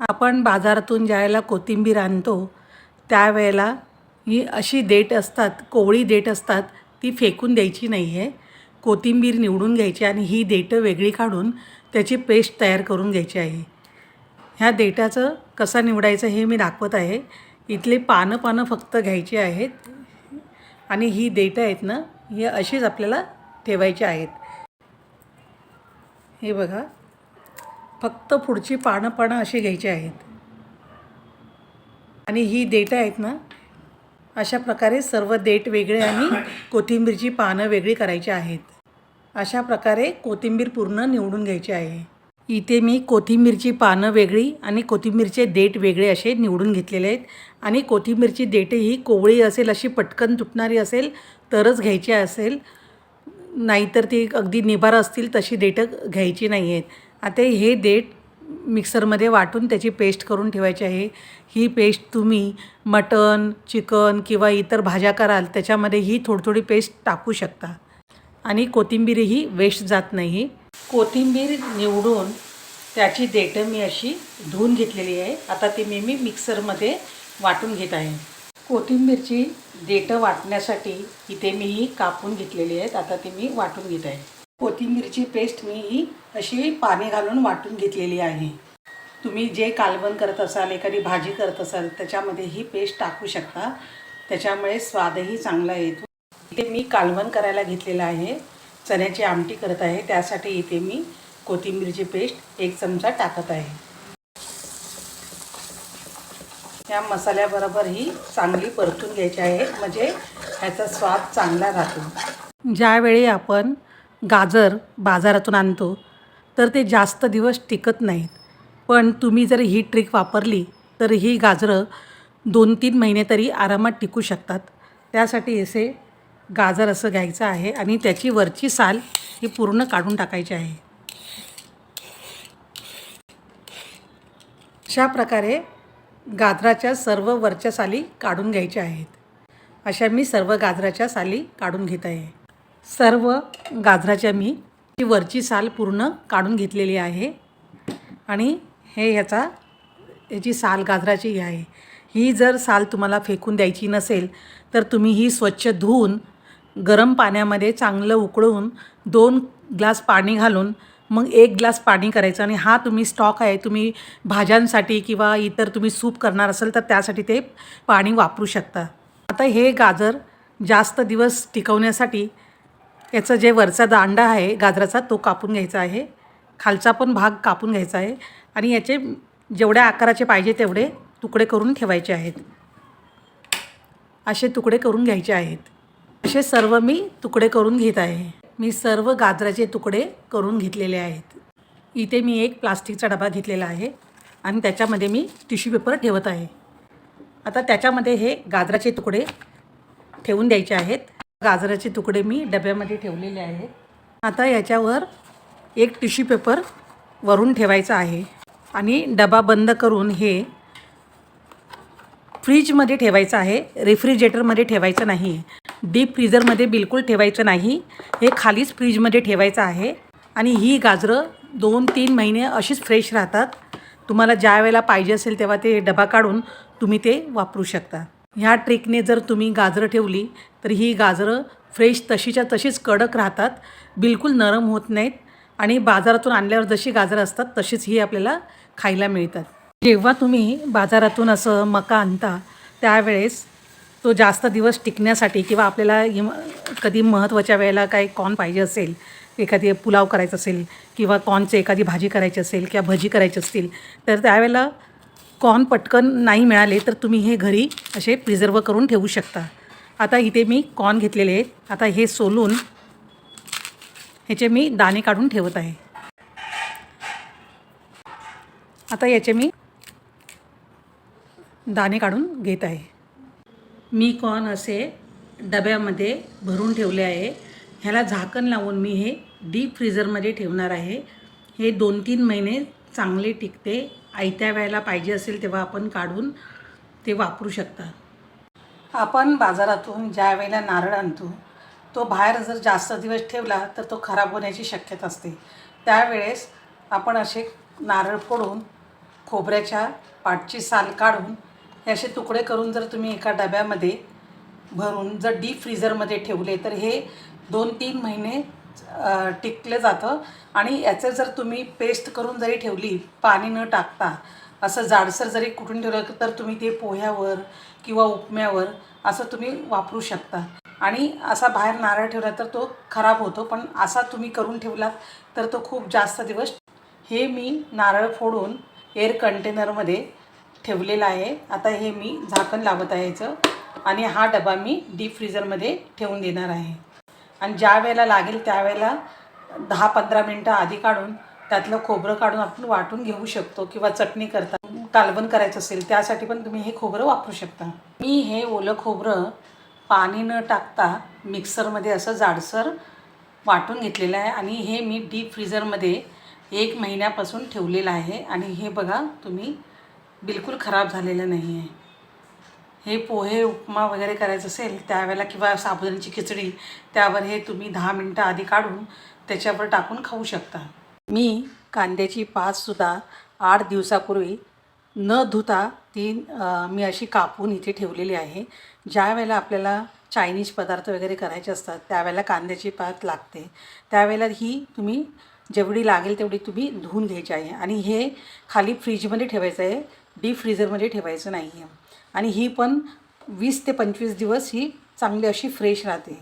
आपण बाजारातून ज्यावेळेला कोथिंबीर आणतो त्यावेळेला ही अशी देठ असतात कोवळी देठ असतात ती फेकून द्यायची नाही आहे कोथिंबीर निवडून घ्यायची आणि ही देठं वेगळी काढून त्याची पेस्ट तयार करून घ्यायची आहे. ह्या देठाचं कसा निवडायचं हे मी दाखवत आहे. इथले पानं पानं फक्त घ्यायची आहेत आणि ही देठं आहेत ना ही अशीच आपल्याला ठेवायची आहेत. हे बघा. फक्त पुढची पानं पानं अशी घ्यायची आहेत. आणि ही देठं आहेत ना अशा प्रकारे सर्व देठ वेगळे आणि कोथिंबीरची पानं वेगळी करायची आहेत. अशा प्रकारे कोथिंबीर पूर्ण निवडून घ्यायची आहे. इथे मी कोथिंबीरची पानं वेगळी आणि कोथिंबीरचे देठ वेगळे असे निवडून घेतलेले आहेत. आणि कोथिंबीरची देठं ही कोवळी असेल अशी पटकन तुटणारी असेल तरच घ्यायची असेल. नाहीतर ती अगदी निभार असतील तशी देठं घ्यायची नाही आहेत. आता हे देठ मिक्सरमध्ये वाटून त्याची पेस्ट करून ठेवायची आहे. ही पेस्ट तुम्ही मटन चिकन किंवा इतर भाज्या कराल त्याच्यामध्ये ही थोडी थोडी पेस्ट टाकू शकता. आणि कोथिंबीरही वेस्ट जात नाही. कोथिंबीर निवडून त्याची देठं मी अशी धुवून घेतलेली आहे. आता ती मी मी मिक्सरमध्ये वाटून घेत आहे. कोथिंबीरची देठं वाटण्यासाठी इथे मी ही कापून घेतलेली आहेत. आता ती मी वाटून घेत आहे. कोथिंबीरची पेस्ट मी ही अशी पाणी घालून वाटून घेतलेली आहे. तुम्ही जे कालवण करत असाल एखादी भाजी करत असाल त्याच्यामध्ये ही पेस्ट टाकू शकता. त्याच्यामुळे स्वादही चांगला येतो. इथे मी कालवण करायला घेतलेलं आहे. चण्याची आमटी करत आहे. त्यासाठी इथे मी कोथिंबीरची पेस्ट एक चमचा टाकत आहे. या मसाल्याबरोबर ही चांगली परतून घ्यायची आहे. म्हणजे ह्याचा स्वाद चांगला राहतो. ज्यावेळी आपण गाजर बाजारातून आणतो तर ते जास्त दिवस टिकत नाहीत. पण तुम्ही जर ही ट्रिक वापरली तर ही गाजरं दोन तीन महिने तरी आरामात टिकू शकतात. त्यासाठी असे गाजर असं घ्यायचं आहे आणि त्याची वरची साल ही पूर्ण काढून टाकायची आहे. अशा प्रकारे गाजराच्या सर्व वरच्या साली काढून घ्यायच्या आहेत. अशा मी सर्व गाजराच्या साली काढून घेत आहे. सर्व गाजराच्या मी ची वरची साल पूर्ण काढून घेतलेली आहे. आणि हे ह्याचा याची साल गाजराची ही आहे. ही जर साल तुम्हाला फेकून द्यायची नसेल तर तुम्ही ही स्वच्छ धुवून गरम पाण्यामध्ये चांगलं उकळून दोन ग्लास पाणी घालून मग एक ग्लास पाणी करायचं आणि हा तुम्ही स्टॉक आहे तुम्ही भाज्यांसाठी किंवा इतर तुम्ही सूप करणार असेल तर त्यासाठी ते पाणी वापरू शकता. आता हे गाजर जास्त दिवस टिकवण्यासाठी याचं जे वरचा दांडा आहे गाजराचा तो कापून घ्यायचा आहे. खालचा पण भाग कापून घ्यायचा आहे. आणि याचे जेवढ्या आकाराचे पाहिजे तेवढे तुकडे करून ठेवायचे आहेत. असे तुकडे करून घ्यायचे आहेत. असे सर्व मी तुकडे करून घेत आहे. मी सर्व गाजराचे तुकडे करून घेतलेले आहेत. इथे मी एक प्लास्टिकचा डबा घेतलेला आहे आणि त्याच्यामध्ये मी टिश्यू पेपर ठेवत आहे. आता त्याच्यामध्ये हे गाजराचे तुकडे ठेवून द्यायचे आहेत. गाजराचे तुकडे मी डब्यामध्ये ठेवलेले आहेत. आता याच्यावर एक टिश्यू पेपर वरून ठेवायचा आहे. आणि डबा बंद करून हे फ्रीजमध्ये ठेवायचं आहे. रेफ्रिजरेटरमध्ये ठेवायचं नाही. डीप फ्रीजरमध्ये बिलकुल ठेवायचं नाही. हे खालीच फ्रीजमध्ये ठेवायचं आहे. आणि ही गाजरं दोन तीन महिने अशीच फ्रेश राहतात. तुम्हाला ज्या वेळेला पाहिजे असेल तेव्हा ते डबा काढून तुम्ही ते वापरू शकता. ह्या ट्रिकने जर तुम्ही गाजरं ठेवली तर ही गाजरं फ्रेश तशीच्या तशीच कडक राहतात बिलकुल नरम होत नाहीत आणि बाजारातून आणल्यावर जशी गाजरं असतात तशीच ही आपल्याला खायला मिळतात. जेव्हा तुम्ही बाजारातून असं मका आणता त्यावेळेस तो जास्त दिवस टिकण्यासाठी किंवा आपल्याला इम कधी महत्त्वाच्या वेळेला काही कॉर्न पाहिजे असेल एखादी पुलाव करायचा असेल किंवा कॉर्नचे एखादी भाजी करायची असेल किंवा भजी करायची असतील तर त्यावेळेला कॉर्न पटकन नाही मिळाले तर तुम्ही हे घरी असे प्रिझर्व करून ठेवू शकता. आता इथे मी कॉर्न घेतलेले आहेत. आता हे सोलून ह्याचे मी दाणे काढून ठेवत आहे. आता याचे मी दाणे काढून घेत आहे. मी कॉर्न असे डब्यामध्ये भरून ठेवले आहे. ह्याला झाकण लावून मी हे डीप फ्रीझरमध्ये ठेवणार आहे. हे दोन तीन महिने चांगले टिकते. आयत्या वेळेला पाहिजे असेल तेव्हा आपण काढून ते वापरू शकता. आपण बाजारातून ज्या वेळेला नारळ आणतो तो बाहेर जर जास्त दिवस ठेवला तर तो खराब होण्याची शक्यता असते. त्यावेळेस आपण असे नारळ फोडून खोबऱ्याच्या पाठची साल काढून हे असे तुकडे करून जर तुम्ही एका डब्यामध्ये भरून जर डीप फ्रीझरमध्ये ठेवले तर हे दोन तीन महिने टिकलं जातं. आणि याचं जर तुम्ही पेस्ट करून जरी ठेवली पाणी न टाकता असं जाडसर जरी कुठून ठेवलं तर तुम्ही ते पोह्यावर किंवा उपम्यावर असं तुम्ही वापरू शकता. आणि असा बाहेर नारळ ठेवला तर तो खराब होतो पण असा तुम्ही करून ठेवलात तर तो खूप जास्त दिवस हे मी नारळ फोडून एअर कंटेनरमध्ये ठेवलेलं आहे. आता हे मी झाकण लावत आहे याचं. आणि हा डबा मी डीप फ्रीजरमध्ये ठेवून देणार आहे. आणि ज्या वेळेला लागेल त्यावेळेला दहा पंधरा मिनटं आधी काढून त्यातलं खोबरं काढून आपण वाटून घेऊ शकतो किंवा चटणी करता. कालवण करायचं असेल त्यासाठी पण तुम्ही हे खोबरं वापरू शकता. मी हे ओलं खोबरं पाणी न टाकता मिक्सरमध्ये असं जाडसर वाटून घेतलेलं आहे आणि हे मी डीप फ्रीजरमध्ये एक महिन्यापासून ठेवलेलं आहे आणि हे बघा तुम्ही बिलकुल खराब झालेलं नाही आहे. हे पोहे उपमा वगैरे करायचं असेल त्यावेळेला किंवा साबुदाण्याची खिचडी त्यावर हे तुम्ही दहा मिनटं आधी काढून त्याच्यावर टाकून खाऊ शकता. मी कांद्याची पातसुद्धा आठ दिवसापूर्वी न धुता ती मी अशी कापून इथे ठेवलेली आहे. ज्या वेळेला आपल्याला चायनीज पदार्थ वगैरे करायचे असतात त्यावेळेला कांद्याची पात लागते. त्यावेळेला ही तुम्ही जेवढी लागेल तेवढी तुम्ही धुवून घ्यायची आहे. आणि हे खाली फ्रीजमध्ये ठेवायचं आहे. डीप फ्रीजरमध्ये ठेवायचं नाही आहे आणि ही पण वीस ते पंचवीस दिवस ही चांगली अशी फ्रेश राहते.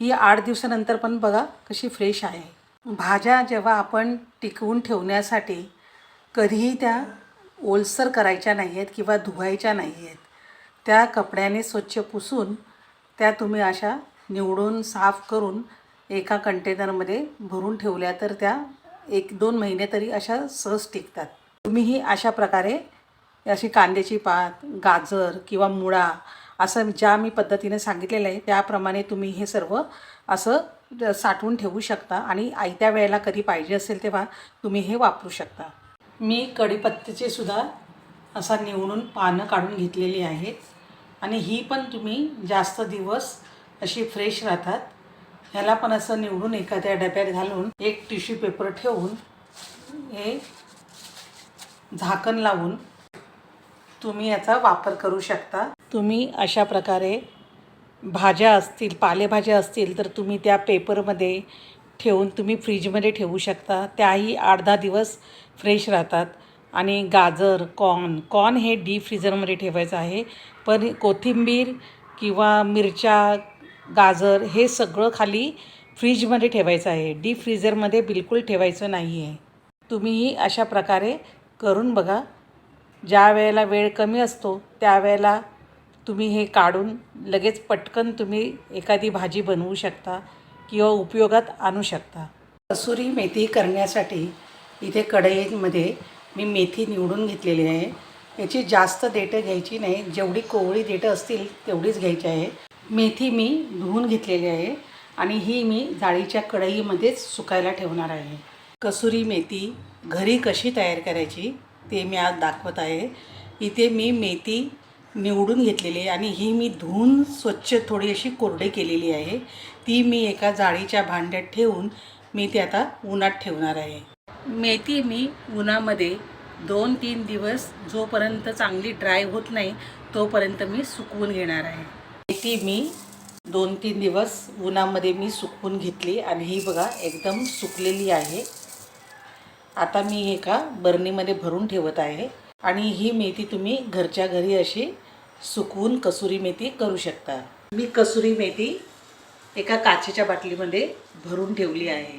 ही आठ दिवसानंतर पण बघा कशी फ्रेश आहे. भाज्या जेव्हा आपण टिकवून ठेवण्यासाठी कधीही त्या ओलसर करायच्या नाही आहेत किंवा धुवायच्या नाही आहेत त्या कपड्याने स्वच्छ पुसून त्या तुम्ही अशा निवडून साफ करून एका कंटेनरमध्ये भरून ठेवल्या तर त्या एक दोन महिने तरी अशा सहज टिकतात. तुम्हीही अशा प्रकारे अशी कांद्याची पात गाजर किंवा मुळा असं ज्या मी पद्धतीने सांगितलेलं आहे त्याप्रमाणे तुम्ही हे सर्व असं साठवून ठेवू शकता आणि आयत्या वेळेला कधी पाहिजे असेल तेव्हा तुम्ही हे वापरू शकता. मी कढीपत्त्याचे सुद्धा असा निवडून पानं काढून घेतलेली आहेत आणि ही पण तुम्ही जास्त दिवस अशी फ्रेश राहतात. ह्याला पण असं निवडून एखाद्या डब्यात घालून एक टिश्यू पेपर ठेवून हे झाकण लावून तुम्ही याचा वापर करू शकता. तुम्ही अशा प्रकारे भाज्या असतील पालेभाज्या असतील तर तुम्ही त्या पेपरमध्ये ठेवून तुम्ही फ्रीजमध्ये ठेवू शकता. त्याही आठ दहा दिवस फ्रेश राहतात. आणि गाजर कॉर्न कॉर्न हे डीप फ्रीजरमध्ये ठेवायचं आहे. पण कोथिंबीर किंवा मिरच्या गाजर हे सगळं खाली फ्रीजमध्ये ठेवायचं आहे. डीप फ्रीजरमध्ये बिलकुल ठेवायचं नाही आहे तुम्हीही अशा प्रकारे करून बघा. ज्या वेळेला वेळ कमी असतो त्यावेळेला तुम्ही हे काढून लगेच पटकन तुम्ही एखादी भाजी बनवू शकता किंवा उपयोगात आणू शकता. कसुरी मेथी करण्यासाठी इथे कढईमध्ये मी मेथी निवडून घेतलेली आहे. याची जास्त देठं घ्यायची नाही जेवढी कोवळी देठं असतील तेवढीच घ्यायची आहे. मेथी मी धुवून घेतलेली आहे आणि ही मी जाळीच्या कढईमध्येच सुकायला ठेवणार आहे. कसुरी मेथी घरी कशी तयार करायची? ते मी आज दाखवत आहे. इथे मी मेथी निवडून घेतलेली आहे आणि ही मी धुवून स्वच्छ थोडी अशी कोरडी केलेली आहे. ती मी एका जाळीच्या भांड्यात ठेवून मी ती आता उन्हात ठेवणार आहे. मेथी मी उन्हामध्ये दोन तीन दिवस जोपर्यंत चांगली ड्राय होत नाही तोपर्यंत मी सुकवून घेणार आहे. मेथी मी दोन तीन दिवस उन्हामध्ये मी सुकवून घेतली आणि ही बघा एकदम सुकलेली आहे. आता मी एका बरणीमध्ये भरून ठेवत आहे. आणि ही मेथी तुम्ही घरच्या घरी अशी सुकवून कसुरी मेथी करू शकता. मी कसुरी मेथी एका काचेच्या बाटलीमध्ये भरून ठेवली आहे.